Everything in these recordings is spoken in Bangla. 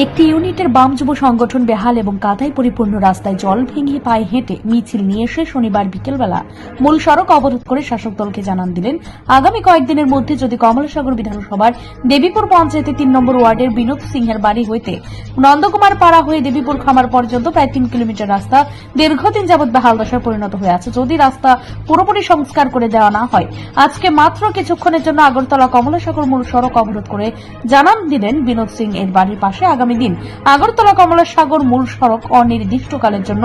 একটি ইউনিটের বাম যুব সংগঠন বেহাল এবং কাদায় পরিপূর্ণ রাস্তায় জল ভেঙে পায়ে হেঁটে মিছিল নিয়ে এসে শনিবার বিকেলবেলা মূল সড়ক অবরোধ করে শাসক দলকে জানান দিলেন, আগামী কয়েকদিনের মধ্যে যদি কমলাসাগর বিধানসভার দেবীপুর পঞ্চায়েতের তিন নম্বর ওয়ার্ডের বিনোদ সিংহের বাড়ি হইতে নন্দকুমার পাড়া হয়ে দেবীপুর খামার পর্যন্ত প্রায় তিন কিলোমিটার রাস্তা দীর্ঘদিন যাবৎ বেহাল দশায় পরিণত হয়ে আছে। যদি রাস্তা পুরোপুরি সংস্কার করে দেওয়া না হয়, আজকে মাত্র কিছুক্ষণের জন্য আগরতলা কমলাসাগর মূল সড়ক অবরোধ করে জানান দিলেন বিনোদ সিং এর বাড়ির পাশে আগামী দিন আগরতলা কমলাসাগর মূল সড়ক অনির্দিষ্টকালের জন্য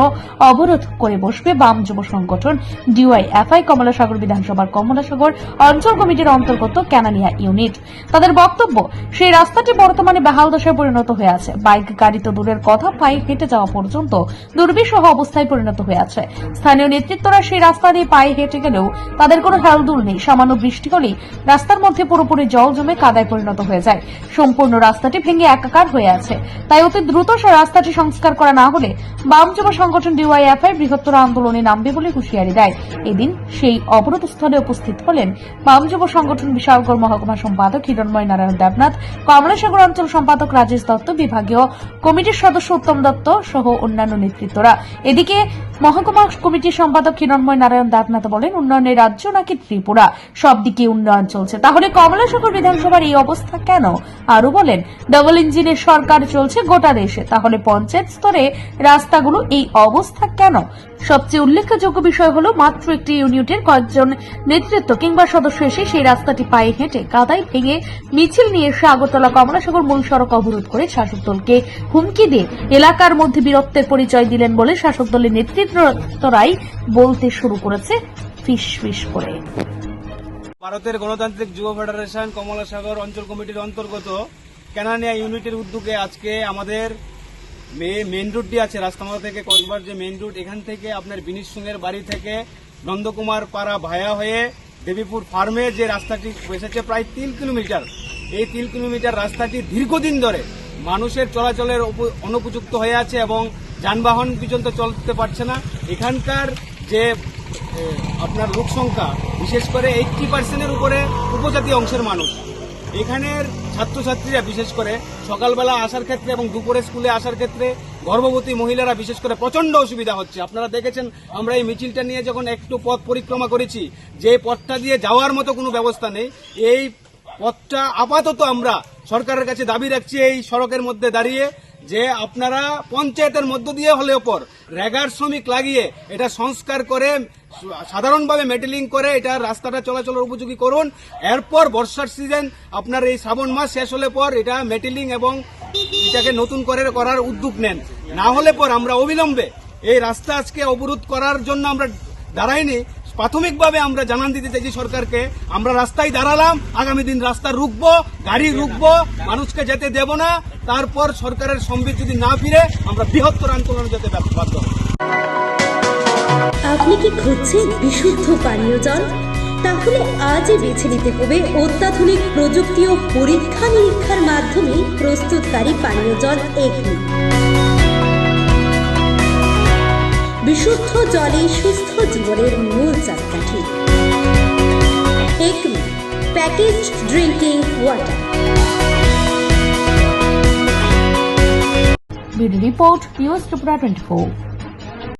অবরোধ করে বসবে বাম যুব সংগঠন। ডিওয়াইএফআই কমলাসাগর বিধানসভার কমলাসাগর অঞ্চল কমিটির অন্তর্গত ক্যানানিয়া ইউনিট। তাদের বক্তব্য, সেই রাস্তাটি বর্তমানে বেহাল দশায় পরিণত হয়ে আছে। বাইক, গাড়ি তো দূরের কথা, পায়ে হেঁটে যাওয়া পর্যন্ত দুর্বিষহ অবস্থায় পরিণত হয়ে আছে। স্থানীয় নেতৃত্বরা সেই রাস্তা দিয়ে পায়ে হেঁটে গেলেও তাদের কোনো হেলদুল নেই। সামান্য বৃষ্টি হলেই রাস্তার মধ্যে পুরোপুরি জল জমে কাদায় পরিণত হয়ে যায়। সম্পূর্ণ রাস্তাটি ভেঙে একাকার হয়ে আছে। তাই অতি দ্রুত সে রাস্তাটি সংস্কার করা না হলে বাম যুব সংগঠন ডিওয়াইএফআই বৃহত্তর আন্দোলনে নামবে বলে হুঁশিয়ারি দেয়। এদিন সেই অবরোধ স্থলে উপস্থিত হলেন বাম যুব সংগঠন বিশালগড় মহকুমা সম্পাদক হিরণময় নারায়ণ দেবনাথ, কমলাসাগর অঞ্চল সম্পাদক রাজেশ দত্ত, বিভাগীয় কমিটির সদস্য উত্তম দত্ত সহ অন্যান্য নেতৃত্বরা। এদিকে মহকুমা কমিটির সম্পাদক হিরণময় নারায়ণ দেবনাথ বলেন উন্নয়নের রাজ্য নাকি ত্রিপুরা? সব দিকে উন্নয়ন চলছে। তাহলে কমলাসাগর বিধানসভার এই অবস্থা কেন? আরও বলেন ডবল ইঞ্জিনের সরকার চলছে গোটা দেশে। তাহলে পঞ্চায়েত স্তরে রাস্তাগুলো এই অবস্থা কেন? সবচেয়ে উল্লেখযোগ্য বিষয় হলো মাত্র একটি ইউনিটের কয়েকজন নেতৃত্ব কিংবা সদস্য এসে সেই রাস্তাটি পায়ে হেঁটে কাদায় ভেঙে মিছিল নিয়ে এসে আগরতলা কমলাসাগর মূল সড়ক অবরোধ করে শাসক দলকে হুমকি দিয়ে এলাকার মধ্যে বীরত্বের পরিচয় দিলেন বলে শাসক দলের নেতৃত্বরাই বলতে শুরু করেছে ফিস করে। ভারতের গণতান্ত্রিক যুব ফেডারেশন কমলাসাগর অঞ্চল কমিটির অন্তর্গত ক্যানানিয়া ইউনিটের উদ্যোগে আজকে আমাদের মেইন রুটটি আছে রাস্তামালা থেকে কসবার যে মেইন রুট এখান থেকে আপনার বিনীত সিংয়ের বাড়ি থেকে নন্দকুমার পাড়া ভায়া হয়ে দেবীপুর ফার্মে যে রাস্তাটি এসেছে প্রায় তিন কিলোমিটার, এই তিন কিলোমিটার রাস্তাটি দীর্ঘদিন ধরে মানুষের চলাচলের অনুপযুক্ত হয়ে আছে এবং যানবাহন পর্যন্ত চলতে পারছে না। এখানকার যে আপনার লোক সংখ্যা, বিশেষ করে এইটটি পার্সেন্টের উপরে উপজাতি অংশের মানুষ। এখানের ছাত্রছাত্রীরা বিশেষ করে সকালবেলা আসার ক্ষেত্রে এবং দুপুরে স্কুলে আসার ক্ষেত্রে গর্ভবতী মহিলারা বিশেষ করে প্রচণ্ড অসুবিধা হচ্ছে। আপনারা দেখেছেন, আমরা এই মিছিলটা নিয়ে যখন একটু পথ পরিক্রমা করেছি, যে পথটা দিয়ে যাওয়ার মতো কোনো ব্যবস্থা নেই, এই পথটা আপাতত আমরা সরকারের কাছে দাবি রাখছি, এই সড়কের মধ্যে দাঁড়িয়ে যে আপনারা পঞ্চায়েতের মধ্য দিয়ে হলে ওপর রেগার শ্রমিক লাগিয়ে এটা সংস্কার করে, সাধারণভাবে মেটেলিং করে এটা রাস্তাটা চলাচলের উপযোগী করুন। এরপর বর্ষার সিজন আপনার এই শ্রাবণ মাস শেষ হলে পর এটা মেটেলিং এবং এটাকে নতুন করে করার উদ্যোগ নেন। না হলে পর আমরা অবিলম্বে এই রাস্তা আজকে অবরোধ করার জন্য আমরা দাঁড়াইনি। প্রাথমিকভাবে আমরা জানান দিতে চাইছি সরকারকে, আমরা রাস্তায় দাঁড়ালাম, আগামী দিন রাস্তা রুখবো, গাড়ি রুখবো, মানুষকে যেতে দেব না, তারপর সরকারের সম্বিত যদি না ফিরে, আমরা বৃহত্তর আন্দোলনে যেতে বাধ্য আপনি কি খুঁজছেন বিশুদ্ধ পানীয় জল? তাহলে আজই বেছে নিতে হবে অত্যাধুনিক প্রযুক্তি ও পরীক্ষা নিরীক্ষার মাধ্যমে প্রস্তুতকারী পানীয় জল এগনি বিশুদ্ধ জলে সুস্থ জীবনের মূল চাকাঠি। Package drinking water. Bureau report news Tripura twenty